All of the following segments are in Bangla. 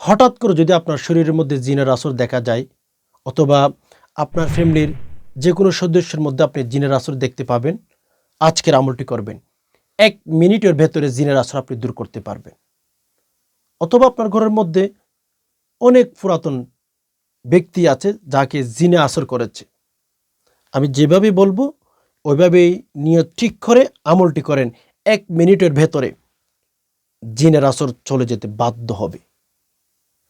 হঠাৎ করে যদি আপনার শরীরের মধ্যে জিনের আসর দেখা যায়, অথবা আপনার ফ্যামিলির যে কোনো সদস্যের মধ্যে আপনি জিনের আসর দেখতে পাবেন, আজকের আমলটি করবেন। এক মিনিটের ভেতরে জিনের আসর আপনি দূর করতে পারবেন। অথবা আপনার ঘরের মধ্যে অনেক পুরাতন ব্যক্তি আছে যাকে জিনে আসর করেছে। আমি যেভাবে বলব, ওইভাবেই নিয়ত ঠিক করে আমলটি করেন। এক মিনিটের ভেতরে জিনের আসর চলে যেতে বাধ্য হবে।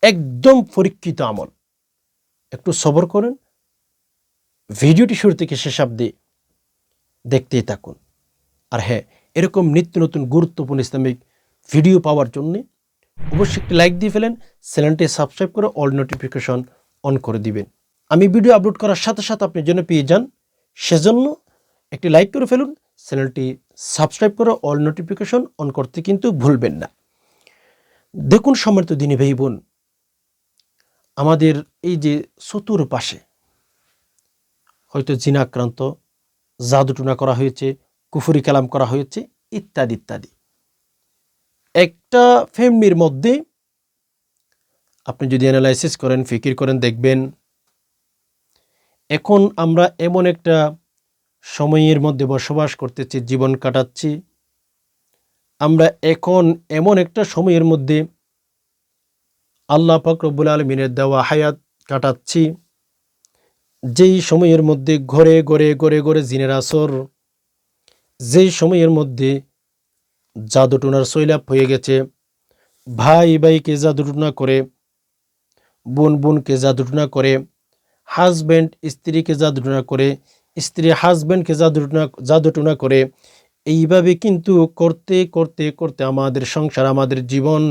একদম পরীক্ষিত আমল। একটু সবর করেন। ভিডিওটি শুরু থেকে শেষ অব্দি দেখতেই থাকুন। আর হ্যাঁ এরকম নিত্য নতুন গুরুত্বপূর্ণ ইসলামিক ভিডিও পাওয়ার জন্য অবশ্যই একটি লাইক দিয়ে ফেলেন, চ্যানেলটি সাবস্ক্রাইব করে অল নোটিফিকেশন অন করে দিবেন। আমি ভিডিও আপলোড করার সাথে সাথে আপনি যেন পেয়ে যান, সেজন্য একটি লাইক করে ফেলুন, চ্যানেলটি সাবস্ক্রাইব করে অল নোটিফিকেশন অন করতে কিন্তু ভুলবেন না। দেখুন সম্মানিত দিনী ভাই বোন আমাদের এই যে চতুর পাশে হয়তো জিনাক্রান্ত, জাদুটুনা করা হয়েছে, কুফুরি কালাম করা হয়েছে, ইত্যাদি ইত্যাদি। একটা ফ্যামিলির মধ্যে আপনি যদি অ্যানালাইসিস করেন, ফিকির করেন, দেখবেন এখন আমরা এমন একটা সময়ের মধ্যে বসবাস করতেছি, জীবন কাটাচ্ছি। আমরা এখন এমন একটা সময়ের মধ্যে আল্লাহ পাক রব্বুল আলমিনের দেওয়া হায়াত কাটাচ্ছি। যেই সময়ের মধ্যে ঘরে ঘরে ঘরে ঘরে জিনের আসর, যেই সময়ের মধ্যে জাদুটুনার সৈলাপ হয়ে গেছে, ভাই ভাইকে জাদুটুনা করে, বোন বোনকে জাদুটুনা করে হাজব্যান্ড স্ত্রীকে জাদুটুনা করে, স্ত্রী হাজব্যান্ডকে জাদুটুনা জাদুটুনা করে, এইভাবে কিন্তু করতে করতে করতে আমাদের সংসার, আমাদের জীবন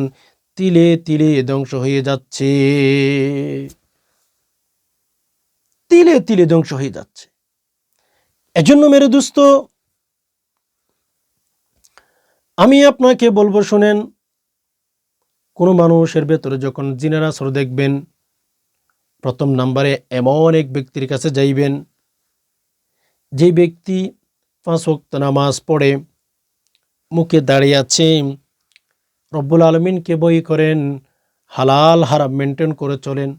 তিলে তিলে ধ্বংস হয়ে যাচ্ছে। তিলে তিলে ধ্বংস হয়ে যাচ্ছে। এজন্য মেরে দুস্থ আমি আপনাকে বলব, শোনেন, কোনো মানুষের ভেতরে যখন জিনের আসর দেখবেন, প্রথম নাম্বারে এমন এক ব্যক্তির কাছে যাইবেন, যে ব্যক্তি পাঁচ ওয়াক্ত নামাজ পড়ে, মুখে দাঁড়িয়ে আছে রব্বুল আলমিনকে বই করেন, হালাল, হারাম মেনটেন করে চলেন।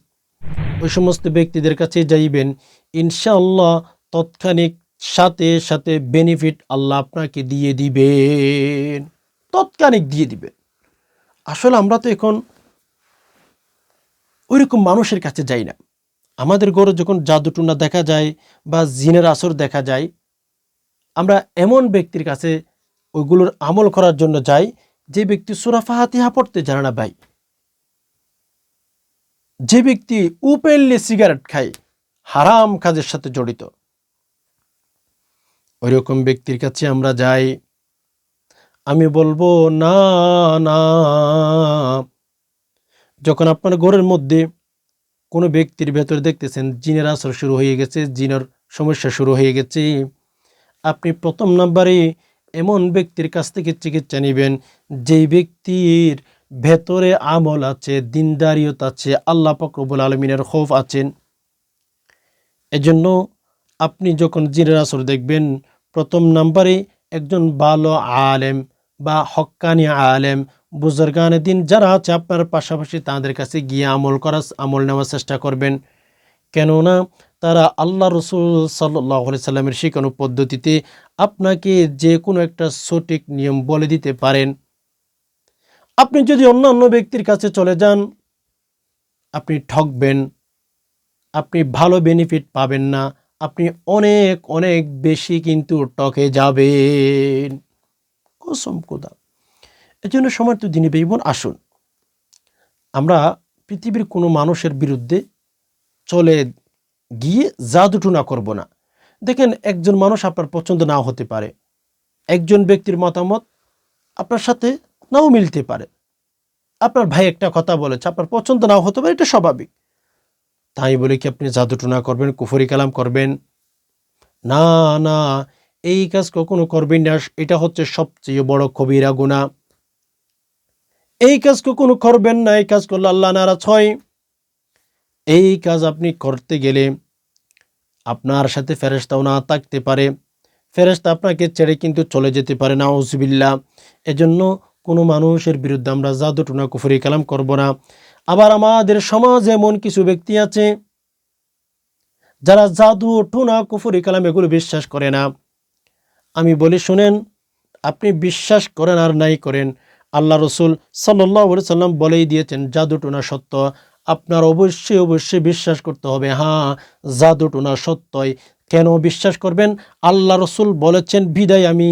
ওই সমস্ত ব্যক্তিদের কাছে যাইবেন, ইনশাআল্লাহ তৎক্ষণিক সাথে সাথে বেনিফিট আল্লাহ আপনাকে দিয়ে দিবেন। তৎক্ষণিক দিয়ে দিবেন। আসলে আমরা তো এখন ওইরকম মানুষের কাছে যাই না। আমাদের ঘরে যখন জাদুটুনা দেখা যায় বা জিনের আসর দেখা যায়, আমরা এমন ব্যক্তির কাছে ওইগুলোর আমল করার জন্য যাই যে ব্যক্তি সুরা ফাহাতিহা পড়তে জানে না ভাই, যে ব্যক্তি ওপেনলি সিগারেট খায়, হারাম কাজের সাথে জড়িত। ওই রকম ব্যক্তির কাছে আমরা যাই, আমি বলব, না না। যখন আপনার ঘরের মধ্যে কোনো ব্যক্তির ভেতরে দেখতেছেন, জিনের আসর শুরু হয়ে গেছে, জিনের সমস্যা শুরু হয়ে গেছে, আপনি প্রথম নাম্বারে এমন ব্যক্তির কাছ থেকে চিকিৎসা নেবেন যেই ব্যক্তির ভেতরে আমল আছে, দিনদারিয়ত আছে, আল্লাহ ফকরবুল আলমিনের খোফ আছেন। এজন্য আপনি যখন জিনের আসর দেখবেন, প্রথম নাম্বারে একজন ভালো আলেম বা হক্কানি আলেম, বুজুর্গান দিন যারা আছে, আপনার পাশাপাশি তাদের কাছে গিয়ে আমল করার, আমল নেওয়ার চেষ্টা করবেন। কেননা তারা আল্লাহ রসুল সাল্লাহ সাল্লামের শেখানো পদ্ধতিতে আপনাকে যে কোনো একটা সঠিক নিয়ম বলে দিতে পারেন। আপনি যদি অন্য অন্য ব্যক্তির কাছে চলে যান, আপনি ঠকবেন, আপনি ভালো বেনিফিট পাবেন না, আপনি অনেক অনেক বেশি কিন্তু টকে যাবেন। কসম কোদা এই জন্য সময় তো দিনে বেইবন আসুন। আমরা পৃথিবীর কোনো মানুষের বিরুদ্ধে চলে গিয়ে জাদুটুনা করব না। দেখেন, একজন মানুষ আপনার পছন্দ নাও হতে পারে। একজন ব্যক্তির মতামত আপনার সাথে নাও মিলতে পারে। আপনার ভাই একটা কথা বলেছে, আপনার পছন্দ নাও হতে পারে, এটা স্বাভাবিক। তাই বলে কি আপনি জাদুটুনা করবেন, কুফরি কালাম করবেন? না না, এই কাজ কখনো করবেন না, এটা হচ্ছে সবচেয়ে বড় কবিরা গুণা এই কাজ কখনো করবেন না, এই কাজ করলে আল্লাহ নারাজ হয়। এই কাজ আপনি করতে গেলে আপনার সাথে ফেরেস্তাও না থাকতে পারে। ফেরেস্তা আপনাকে ছেড়ে কিন্তু চলে যেতে পারে না ওসবিল্লা এজন্য কোনো মানুষের বিরুদ্ধে আমরা জাদু টুনা কুফরি কালাম করব না। আবার আমাদের সমাজে এমন কিছু ব্যক্তি আছে যারা জাদু টুনা কুফুরি কালাম এগুলো বিশ্বাস করে না। আমি বলি, শুনেন, আপনি বিশ্বাস করেন আর নাই করেন। আল্লাহ রসুল সাল্লাহ সাল্লাম বলেই দিয়েছেন জাদু টুনা সত্য। আপনার অবশ্যই অবশ্যই বিশ্বাস করতে হবে। হ্যাঁ জাদু টুনা সত্যই। কেন বিশ্বাস করবেন? আল্লাহ রসুল বলেছেন, বিদায় আমি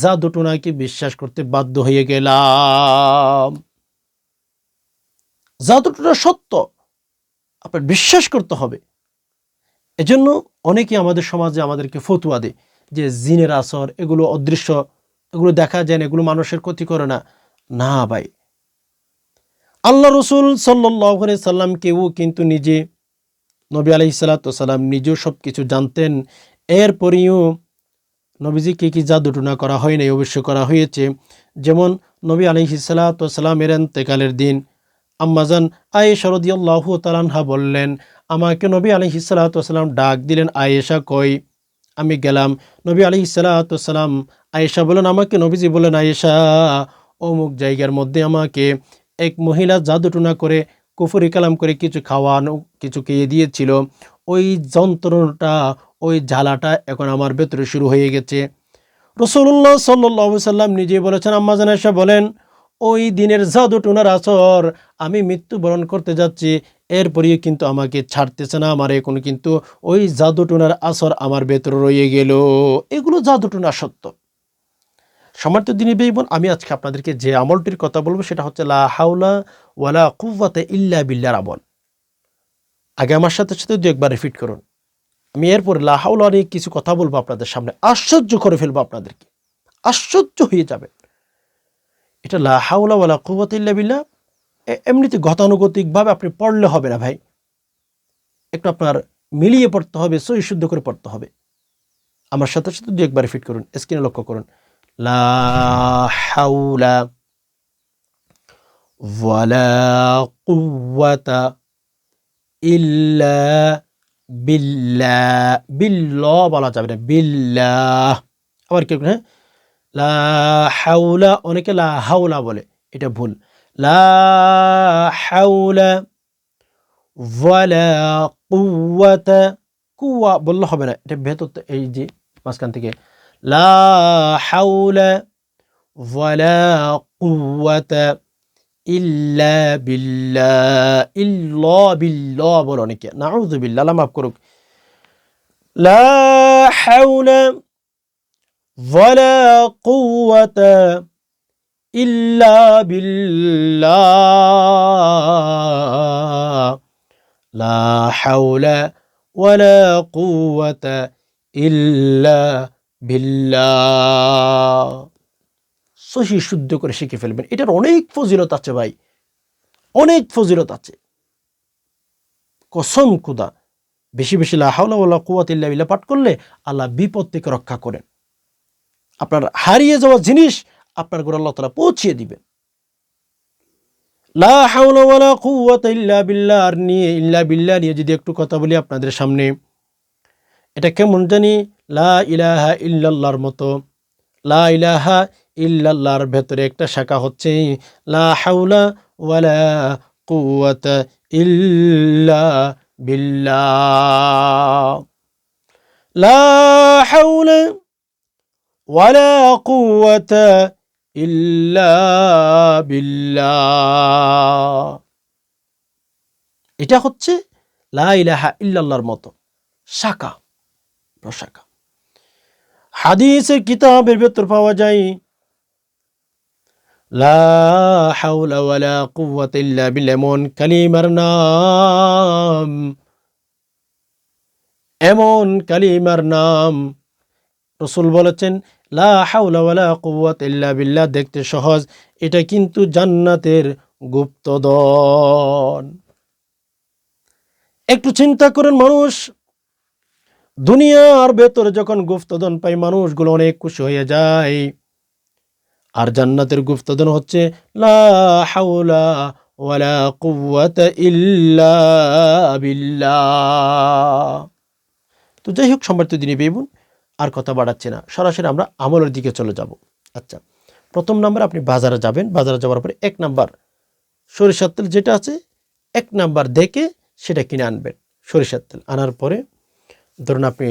জাদু টুনাকে বিশ্বাস করতে বাধ্য হয়ে গেলাম। জাদু টুনা সত্য? আপনার বিশ্বাস করতে হবে। এজন্য অনেকে আমাদের সমাজে আমাদেরকে ফতুয়া দেয় যে জিনের আসর, এগুলো অদৃশ্য, এগুলো দেখা যায় না, এগুলো মানুষের ক্ষতি করে না। না ভাই আল্লাহ রসুল সাল্লাহ সাল্লাম কেউ কিন্তু নিজে নবী আলহি সাল্লাম নিজেও সব কিছু জানতেন। এরপরেও নবীজিকে কি জাদুটুনা করা হয় নাই? অবশ্য করা হয়েছে। যেমন নবী আলহি সাল্লামের এন্তেকালের দিন আম্মাজান আয়ে শরদিয়াল্লাহ তালানহা বললেন, আমাকে নবী আলহি সাল্লাম ডাক দিলেন, আয়েশা কই? আমি গেলাম। নবী আলহি সাল্লাম আয়েশা বলেন আমাকে নবীজি বলেন আয়েশা, অমুক জায়গার মধ্যে আমাকে এক মহিলা জাদুটুনা করে কুফুরি কালাম করে কিছু খাওয়ানো, কিছু খেয়ে দিয়েছিল। ওই যন্ত্রণাটা, ওই জ্বালাটা এখন আমার ভেতরে শুরু হয়ে গেছে। রসুল্লাহ সাল্লাহ সাল্লাম নিজে বলেছেন, আম্মা জানাসা বলেন, ওই দিনের জাদুটুনার আসর, আমি মৃত্যুবরণ করতে যাচ্ছি এরপরেও কিন্তু আমাকে ছাড়তেছে না আমার এখন কিন্তু ওই জাদুটুনার আসর আমার ভেতরে রয়ে গেল। এগুলো জাদুটুনা সত্য। সমার্থ দিনী বেইবন আমি আজকে আপনাদেরকে যে আমলটির কথা বলব সেটা হচ্ছে লা হাউলা ওয়ালা কুয়াতে ইল্লা বিল্লার আমল। আগে আমার সাথে সাথে দু একবার রিপিট করুন। আমি এরপর লা হাউলা নিয়ে কিছু কথা বলব আপনাদের সামনে, আশ্চর্য করে ফেলব আপনাদেরকে। আশ্চর্য হয়ে যাবে এটা লা হাউলা ওয়ালা কুয়াতে ইল্লা বিল্লা এমনিতে গতানুগতিকভাবে আপনি পড়লে হবে না ভাই। একটু আপনার মিলিয়ে পড়তে হবে সই শুদ্ধ করে পড়তে হবে। আমার সাথে সাথে দু একবার ফিট করুন স্ক্রিনে লক্ষ্য করুন। লা হাউলা ওয়ালা কুওয়াতা ইল্লা বিল্লাহ বিল্লাহ বলা যাবে না, বিল্লাহ। আবার কি হ্যাঁ? লা হাউলা অনেকে লা হাউলা বলে, এটা ভুল। লা হাউলা ওয়ালা কুওয়াতা কুয়া বললে হবে না, এটা ভেতর এই যে মাঝখান থেকে। লা হাউলা ওয়ালা কুওয়াতা ইল্লা বিল্লাহ ইল্লা বিল্লাহ বলো অনেকে নাউযু বিল্লাহ আল্লাহ মাফ করুক লা হাউলা ওয়ালা কুওয়াতা ইল্লা বিল্লাহ লা হাওলা ওয়ালা কুওয়াতা ইল্লা বিল্লাহ। সহি শুদ্ধ করে শিখে ফেলবেন। এটার অনেক ফজিলত আছে ভাই। অনেক ফজিলত আছে। কসম খুদা। বেশি বেশি লা হাওলা ওয়ালা কুওয়াতা ইল্লা পাঠ করলে আল্লাহ বিপদ থেকে রক্ষা করেন। আপনার হারিয়ে যাওয়া জিনিস আপনার ঘরে আল্লাহ তালা পৌঁছিয়ে দিবেন। লা আর নিয়ে, ইল্লা নিয়ে যদি একটু কথা বলি আপনাদের সামনে, এটা কেমন জানি লা ইলাহা ইল্লাল্লাহর মতো। লা ইলাহা ইল্লাল্লাহর ভেতরে একটা শাখা হচ্ছে লা হাওলা ওয়ালা কুওয়াতা ইল্লা বিল্লাহ। লা ওয়ালা কুওয়াতা ইল্লা বিল্লাহ। এটা হচ্ছে লা ইলাহা ইল্লাল্লাহর মতো শাখা, প্রশাখা। হাদিসের কিতাবের ভেতর পাওয়া যায় এমন কালিমার নাম, এমন কালিমার নাম। রসুল বলেছেন, লা হাওলা ওয়ালা কুওয়াত ইল্লা বিল্লাহ, দেখতে সহজ, এটা কিন্তু জান্নাতের গুপ্তদন একটু চিন্তা করেন মানুষ দুনিয়ার ভেতরে যখন গুপ্তদন পাই মানুষগুলো অনেক খুশি হয়ে যায়। আর জান্নাতের গুপ্তদন হচ্ছে, লা হাওলা ওয়ালা কুওয়াতা ইল্লা বিল্লাহ। তো যাই হোক, সম্মানিত দিনী বেবুন আর কথা বাড়াচ্ছে না। সরাসরি আমরা আমলের দিকে চলে যাব। আচ্ছা প্রথম নাম্বার আপনি বাজারে যাবেন। বাজারে যাওয়ার পরে এক নাম্বার সরিষার তেল যেটা আছে, এক নাম্বার দেখে সেটা কিনে আনবেন। সরিষার তেল আনার পরে ধরুন আপনি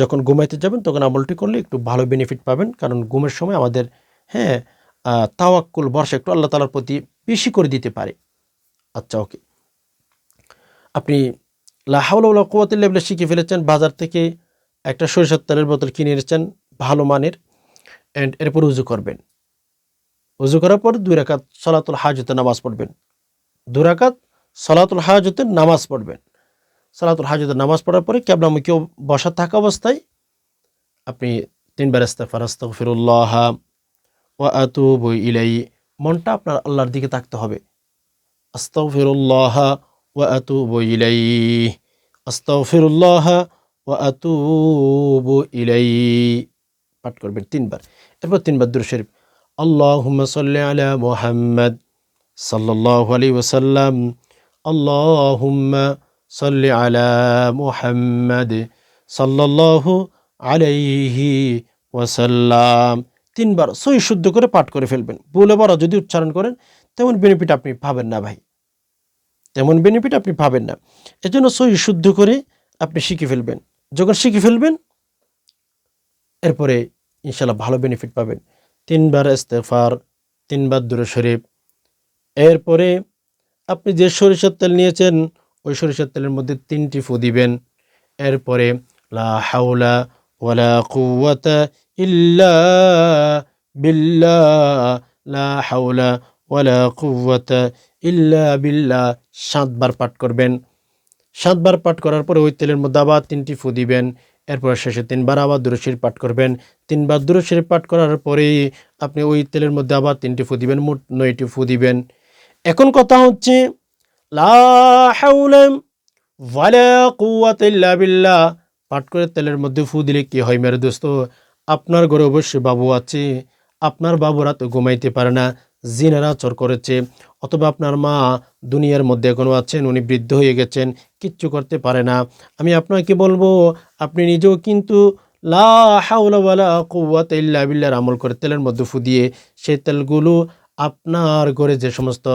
যখন ঘুমাইতে যাবেন তখন আমলটি করলে একটু ভালো বেনিফিট পাবেন। কারণ ঘুমের সময় আমাদের হ্যাঁ তাওয়াক্কুল, বর্ষা একটু আল্লাহ তালার প্রতি বেশি করে দিতে পারে। আচ্ছা ওকে আপনি লাহাউলা কুয়াতিল্লা বলে শিখে ফেলেছেন, বাজার থেকে একটা সরিষার তেলের বোতল কিনে এনেছেন, ভালো মানের অ্যান্ড এরপর উজু করবেন। উজু করার পর দুই রাকাত সলাতুল হাজতে নামাজ পড়বেন। দু রাকাত সলাতুল হাজতে নামাজ পড়বেন। সালাতুল হাজতে নামাজ পড়ার পরে কেবলামুখী বসা থাকা অবস্থায় আপনি তিনবার ইস্তেফার আস্তাগফিরুল্লাহ ওয়া আতুবু ইলাই মনটা আপনার আল্লাহর দিকে তাকতে হবে। আস্তাগফিরুল্লাহ ওয়া আতুবু ইলাই আস্তাগফিরুল্লাহ ওয়া আতুবু ইলাই পাঠ করবেন তিনবার। এরপর তিনবার দুরূদ শরীফ। আল্লাহুম্মা সাল্লি আলা মুহাম্মদ সাল্লাল্লাহু আলাইহি ওয়াসাল্লাম। আল্লাহুম্মা সাল্লি আলা মুহাম্মদ সাল্লাল্লাহু আলাইহি ওয়াসাল্লাম। তিনবার সই শুদ্ধ করে পাঠ করে ফেলবেন। বলে বড় যদি উচ্চারণ করেন, তেমন বেনিফিট আপনি পাবেন না ভাই। তেমন বেনিফিট আপনি পাবেন না। এজন্য সই শুদ্ধ করে আপনি শিখে ফেলবেন। যখন শিখে ফেলবেন, এরপরে ইনশাল্লাহ ভালো বেনিফিট পাবেন। তিনবার ইস্তেফার তিনবার দূরে শরীফ। এরপরে আপনি যে সরিষার তেল নিয়েছেন ওই সরিষার তেলের মধ্যে তিনটি ফু দিবেন। এরপরে, লা ইল্লা লা ইল্লা বিল্লাহ। সাতবার পাঠ করবেন। সাতবার পাঠ করার পরে ওই তেলের মধ্যে আবার তিনটি ফু দিবেন। এরপর শেষে তিনবার আবার দুরশির পাঠ করবেন। তিনবার দুরশির পাঠ করার পরেই আপনি ওই তেলের মধ্যে আবার তিনটি ফু দিবেন, মোট নয়টি ফু দিবেন। এখন কথা হচ্ছে লা পাঠ করে তেলের মধ্যে ফু দিলে কি হয় মেরে দোস্ত? আপনার ঘরে অবশ্যই বাবু আছে। আপনার বাবুরা তো ঘুমাইতে পারে না, জিনেরা চর করেছে। অথবা আপনার মা দুনিয়ার মধ্যে এখনও আছেন, উনি বৃদ্ধ হয়ে গেছেন, কিচ্ছু করতে পারে না। আমি আপনাকে বলব, আপনি নিজেও কিন্তু লা হাওলা ওয়ালা কুওয়াতা ইল্লা বিল্লাহর আমল করে তেলের মধ্যে ফু দিয়ে সেই তেলগুলো আপনার ঘরে যে সমস্ত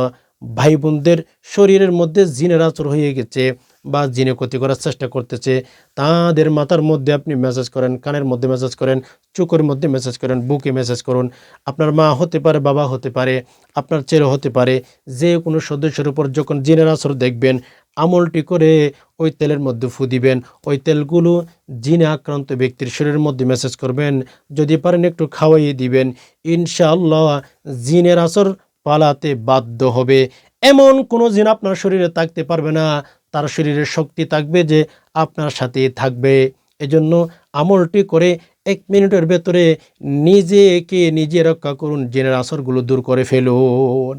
ভাই বোনদের শরীরের মধ্যে জিনের আচর হয়ে গেছে বা জিনে ক্ষতি করার চেষ্টা করতেছে। তাদের মাথার মধ্যে আপনি মেসেজ করেন, কানের মধ্যে মেসেজ করেন, চোখের মধ্যে মেসেজ করেন, বুকে মেসেজ করুন। আপনার মা হতে পারে, বাবা হতে পারে, আপনার ছেলে হতে পারে, যে কোনো সদস্যের উপর যখন জিনের আসর দেখবেন, আমলটি করে ওই তেলের মধ্যে ফু দিবেন। ওই তেলগুলো জিনে আক্রান্ত ব্যক্তির শরীরের মধ্যে মেসেজ করবেন। যদি পারেন একটু খাওয়াইয়ে দিবেন। ইনশাআল্লাহ জিনের আসর পালাতে বাধ্য হবে। এমন কোনো জিন আপনার শরীরে থাকতে পারবে না। তার শরীরের শক্তি থাকবে যে আপনার সাথে থাকবে। এজন্য আমলটি করে এক মিনিটের ভেতরে নিজেকে নিজে রক্ষা করুন, জিনের আসরগুলো দূর করে ফেলুন।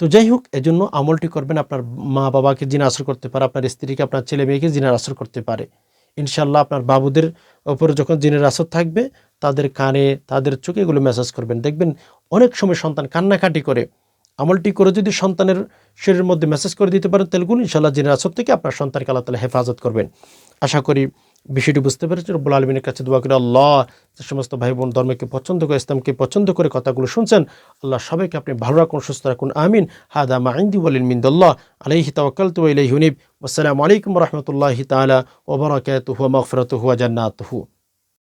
তো যাই হোক, এজন্য আমলটি করবেন আপনার মা বাবাকে জিনা আসর করতে পারে, আপনার স্ত্রীকে, আপনার ছেলে মেয়েকে জিনের আসর করতে পারে। ইনশাল্লাহ আপনার বাবুদের ওপরে যখন জিনের আসর থাকবে, তাদের কানে, তাদের চোখে এগুলো মেসেজ করবেন। দেখবেন অনেক সময় সন্তান কান্নাকাটি করে। আমলটি করে যদি সন্তানের শরীরের মধ্যে মেসেজ করে দিতে পারেন তেলগুলো ইনশাল্লাহ জিনের আসর থেকে আপনার সন্তানকে আল্লাহ তালা হেফাজত করবেন। আশা করি বিষয়টি বুঝতে পেরেছি রব্বুল আলমিনের কাছে দোয়া করে, আল্লাহ যে সমস্ত ভাই বোন ধর্মকে পছন্দ করে, ইসলামকে পছন্দ করে কথাগুলো শুনছেন, আল্লাহ সবাইকে আপনি ভালো রাখুন, সুস্থ রাখুন, আমিন। হাদা মাইন্দি ওয়ালিন মিন্দুল্লাহ, আলাইহি তাওয়াক্কালতু ওয়া ইলাইহি হুনিব আসসালামু আলাইকুম রহমতুল্লাহি তাআলা ওয়া বারাকাতুহু ওয়া হুয়া জান্নাত জান্নাতুহু।